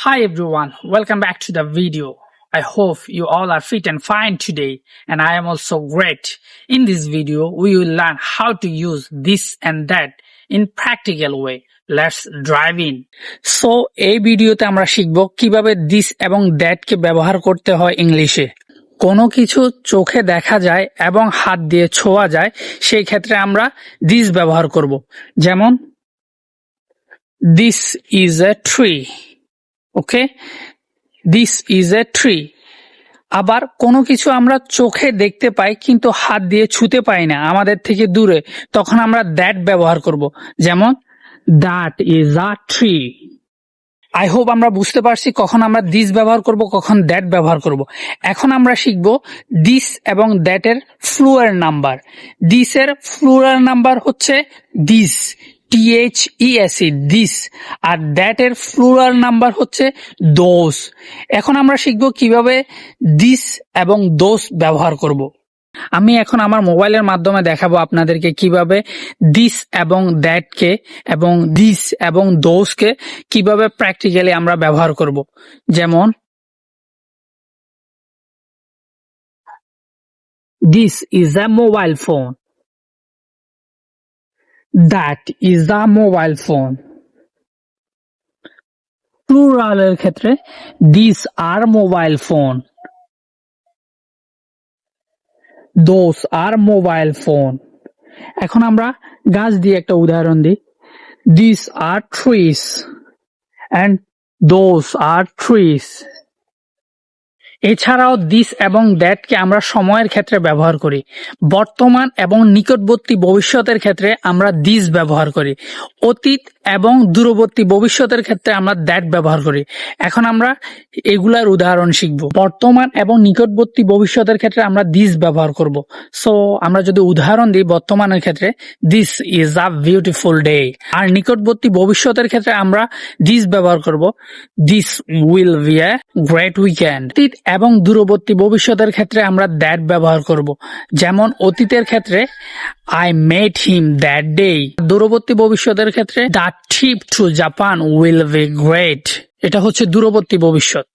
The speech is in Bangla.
Hi everyone, welcome back to the video. I hope you all are fit and fine today and I am also great. In this video, we will learn how to use this and that in practical way. Let's drive in. So, এই ভিডিওতে আমরা শিখব কীভাবে this এবং that কে ব্যবহার করতে হয় ইংলিশে। কোনো কিছু চোখে দেখা যায় এবং হাত দিয়ে ছোঁয়া যায় সেই ক্ষেত্রে আমরা this ব্যবহার করব যেমন this is a tree okay this is a tree আবার কোনো কিছু আমরা চোখে দেখতে পাই কিন্তু হাত দিয়ে ছুতে পাই না, আমাদের থেকে দূরে, তখন আমরা দ্যাট ব্যবহার করব। যেমন that is a tree I hope আমরা বুঝতে পারছি কখন আমরা দিস ব্যবহার করব, কখন দ্যাট ব্যবহার করব। এখন আমরা শিখব দিস এবং দ্যাটের ফ্লুয়ার নাম্বার দিসের ফ্লুয়ার নাম্বার হচ্ছে দিস টিএইচ ইএসই দিস আর দ্যাটের ফ্লুরাল নাম্বার হচ্ছে দোষ এখন আমরা শিখব কীভাবে দিস এবং দোষ ব্যবহার করব। আমি এখন আমার মোবাইলের মাধ্যমে দেখাবো আপনাদেরকে কীভাবে দিস এবং দ্যাটকে এবং দিস এবং দোষকে কীভাবে প্র্যাকটিক্যালি আমরা ব্যবহার করব। যেমন this is a mobile phone that is a mobile phone প্লুরালের ক্ষেত্রে this are mobile phone those are mobile phone এখন আমরা গাছ দিয়ে একটা উদাহরণ দিই। This are trees and those are trees এছাড়াও দিস এবং দ্যাটকে আমরা সময়ের ক্ষেত্রে ব্যবহার করি। বর্তমান এবং নিকটবর্তী ভবিষ্যতের ক্ষেত্রে আমরা দিস ব্যবহার করি। অতীত এবং দূরবর্তী ভবিষ্যতের ক্ষেত্রে আমরা দ্যাট ব্যবহার করি। এখন আমরা এগুলার উদাহরণ শিখব। বর্তমান এবং নিকটবর্তী ভবিষ্যতের ক্ষেত্রে আমরা দিস ব্যবহার করব। সো আমরা যদি উদাহরণ দিই বর্তমানের ক্ষেত্রে this is a beautiful day আর নিকটবর্তী ভবিষ্যতের ক্ষেত্রে আমরা দিস ব্যবহার করব। This will be a great weekend অতীত এবং দূরবর্তী ভবিষ্যতের ক্ষেত্রে আমরা দ্যাট ব্যবহার করব। যেমন অতীতের ক্ষেত্রে I met him that day দূরবর্তী ভবিষ্যতের ক্ষেত্রে the trip to Japan will be great এটা হচ্ছে দূরবর্তী ভবিষ্যৎ।